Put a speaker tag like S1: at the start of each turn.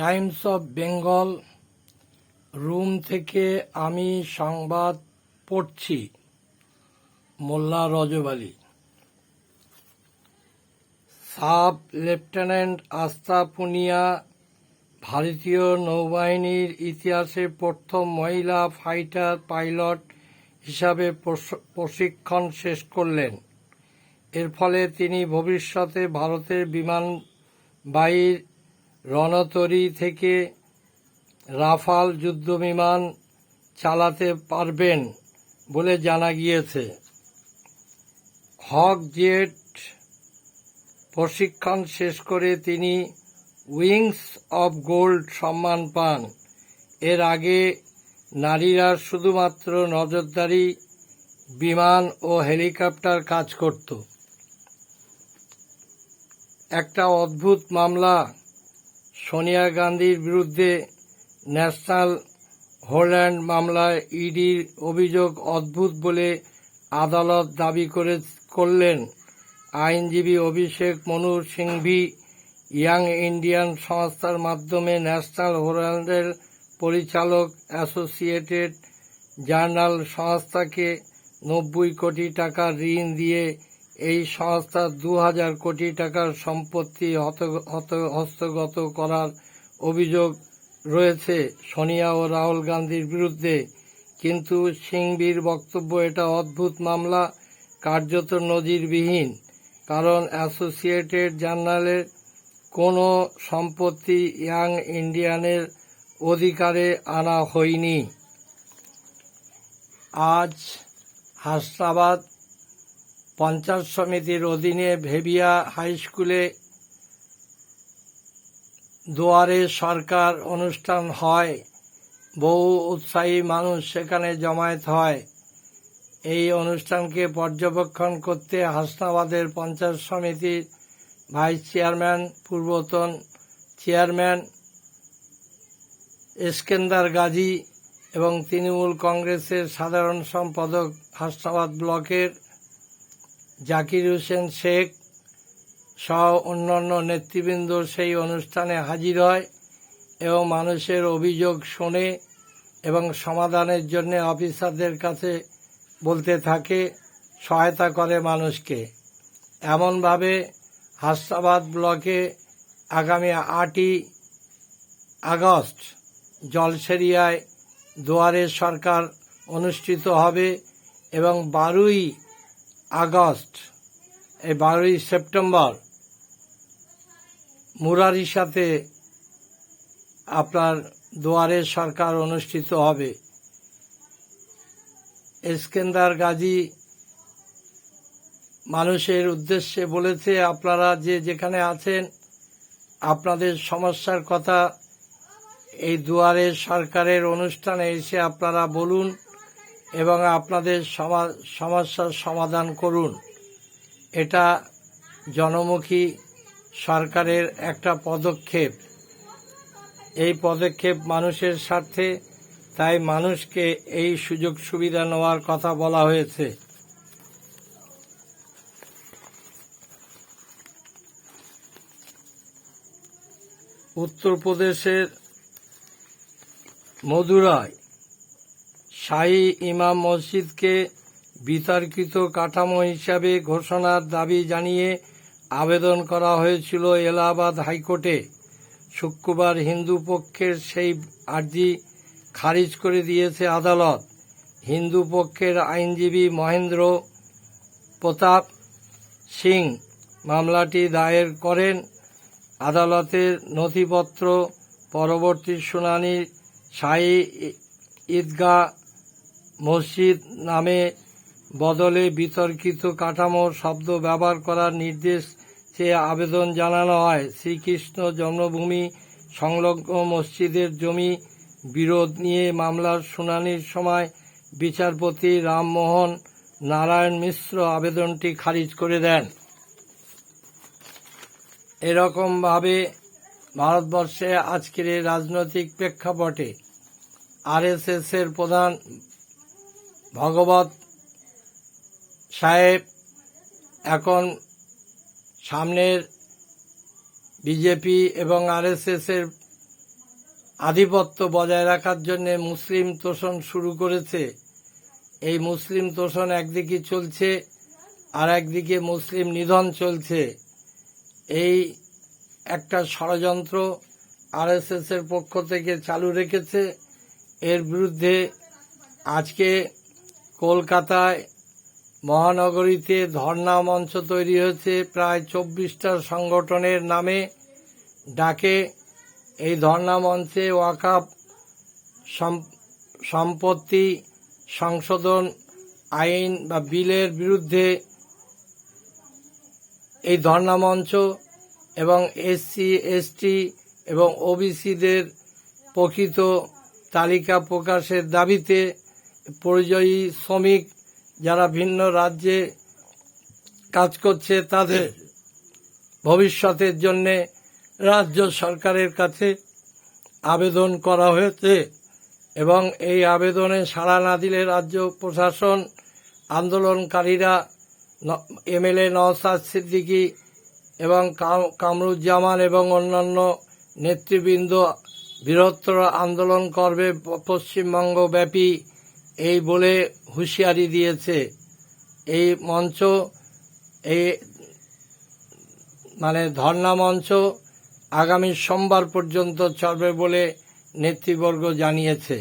S1: Times of Bengal room থেকে আমি সংবাদ পড়ছি, মোল্লা রজব আলী। সাব লেফটেন্যান্ট আস্থা পুনিয়া, ভারতীয় নৌবাহিনীর ইতিহাসে প্রথম মহিলা ফাইটার পাইলট হিসাবে প্রশ- প্রশিক্ষণ শেষ করলেন। এর ফলে তিনি ভবিষ্যতে ভারতের বিমানবাহীর রণতরী থেকে রাফাল যুদ্ধবিমান চালাতে পারবেন বলে জানা গিয়েছে। হক জেট প্রশিক্ষণ শেষ করে তিনি উইংস অব গোল্ড সম্মান পান। এর আগে নারীরা শুধুমাত্র নজরদারি, বিমান ও হেলিকপ্টার কাজ করত। একটা অদ্ভুত মামলা সোনিয়া গান্ধীর বিরুদ্ধে ন্যাশনাল হোল্যান্ড মামলায় ইডির অভিযোগ অদ্ভুত বলে আদালত দাবি করে, করলেন আইনজীবী অভিষেক মনু সিংভি। ইয়াং ইন্ডিয়ান সংস্থার মাধ্যমে ন্যাশনাল হোল্যান্ডের পরিচালক অ্যাসোসিয়েটেড জার্নাল সংস্থাকে নব্বই কোটি টাকা ঋণ দিয়ে এই সংস্থা দু হাজার কোটি টাকার সম্পত্তি হস্তগত করার অভিযোগ রয়েছে সোনিয়া ও রাহুল গান্ধীর বিরুদ্ধে। কিন্তু সিংবির বক্তব্য, এটা অদ্ভুত মামলা, কার্যত নজিরবিহীন, কারণ অ্যাসোসিয়েটেড জার্নালের কোনো সম্পত্তি ইয়াং ইন্ডিয়ানের অধিকারে আনা হয়নি। আজ হাসনাবাদ পঞ্চায়েত সমিতির অধীনে ভেবিয়া হাই স্কুলে দুয়ারে সরকার অনুষ্ঠান হয়। বহু উৎসাহী মানুষ সেখানে জমায়েত হয়। এই অনুষ্ঠানকে পর্যবেক্ষণ করতে হাসনাবাদের পঞ্চায়েত সমিতির ভাইস চেয়ারম্যান, পূর্বতন চেয়ারম্যান এসকেন্দার গাজী এবং তৃণমূল কংগ্রেসের সাধারণ সম্পাদক হাসনাবাদ ব্লকের জাকির হোসেন শেখ সহ অন্যান্য নেতৃবৃন্দ সেই অনুষ্ঠানে হাজির হয় এবং মানুষের অভিযোগ শোনে এবং সমাধানের জন্য অফিসারদের কাছে বলতে থাকে, সহায়তা করে মানুষকে। এমনভাবে হাসনাবাদ ব্লকে আগামী আটই আগস্ট জলসেরিয়ায় দুয়ারে সরকার অনুষ্ঠিত হবে এবং বারোই আগস্ট, এই বারোই সেপ্টেম্বর, মুরারির সাথে আপনার দুয়ারে সরকার অনুষ্ঠিত হবে। এসকেন্দার গাজী মানুষের উদ্দেশ্যে বলেছে, আপনারা যে যেখানে আছেন, আপনাদের সমস্যার কথা এই দুয়ারে সরকারের অনুষ্ঠানে এসে আপনারা বলুন। এবং আপনাদের সমা- সমস্যার সমাধান করুন। এটা জনমুখী সরকারের একটা পদক্ষেপ। এই পদক্ষেপ মানুষের স্বার্থে, তাই মানুষকে এই সুযোগ সুবিধা নেওয়ার কথা বলা হয়েছে। উত্তরপ্রদেশের মদুরায় শাহী ইমাম মসজিদকে বিতর্কিত কাঠামো হিসাবে ঘোষণার দাবি জানিয়ে আবেদন করা হয়েছিল এলাহাবাদ হাইকোর্টে। শুক্রবার হিন্দু পক্ষের সেই আর্জি খারিজ করে দিয়েছে আদালত। হিন্দু পক্ষের আইনজীবী মহেন্দ্র প্রতাপ সিং মামলাটি দায়ের করেন। আদালতের নথিপত্র পরবর্তী শুনানি শাহী ঈদগাহ মসজিদ নামে বদলে বিতর্কিত কাঠামো শব্দ ব্যবহার করার নির্দেশ চেয়ে আবেদন জানানো হয়, শ্রীকৃষ্ণ জন্মভূমি সংলগ্ন মসজিদের জমি বিরোধ নিয়ে মামলার শুনানির সময় বিচারপতি রামমোহন নারায়ণ মিশ্র আবেদনটি খারিজ করে দেন। এরকমভাবে ভারতবর্ষে আজকের রাজনৈতিক প্রেক্ষাপটে আরএসএস এর প্রধান ভগবত সাহেব এখন সামনের বিজেপি এবং আরএসএস এর আধিপত্য বজায় রাখার জন্য মুসলিম তোষণ শুরু করেছে। এই মুসলিম তোষণ একদিকে চলছে আর একদিকে মুসলিম নিধন চলছে। এই একটা ষড়যন্ত্র আরএসএস এর পক্ষ থেকে চালু রেখেছে। এর বিরুদ্ধে আজকে কলকাতায় মহানগরীতে ধর্ণা মঞ্চ তৈরি হয়েছে। প্রায় চব্বিশটা সংগঠনের নামে ডাকে এই ধর্ণা মঞ্চে ওয়াকাপ সম- সম্পত্তি সংশোধন আইন বা বিলের বিরুদ্ধে এই ধর্ণা মঞ্চ এবং এসসি, এসটি এবং ওবিসিদের প্রকৃত তালিকা প্রকাশের দাবিতে পরিযায়ী শ্রমিক যারা ভিন্ন রাজ্যে কাজ করছে, তাদের ভবিষ্যতের জন্য রাজ্য সরকারের কাছে আবেদন করা হয়েছে এবং এই আবেদনে সাড়া না দিলে রাজ্য প্রশাসন আন্দোলনকারীরা এমএলএ নওসাদ সিদ্দিকী এবং কামরুজ্জামান এবং অন্যান্য নেতৃবৃন্দ বৃহত্তর আন্দোলন করবে প- পশ্চিমবঙ্গব্যাপী এই বলে হুঁশিয়ারি দিয়েছে। এই মঞ্চ, এই মানে ধর্ণা মঞ্চ আগামী সোমবার পর্যন্ত চলবে বলে নেতৃবর্গ জানিয়েছে।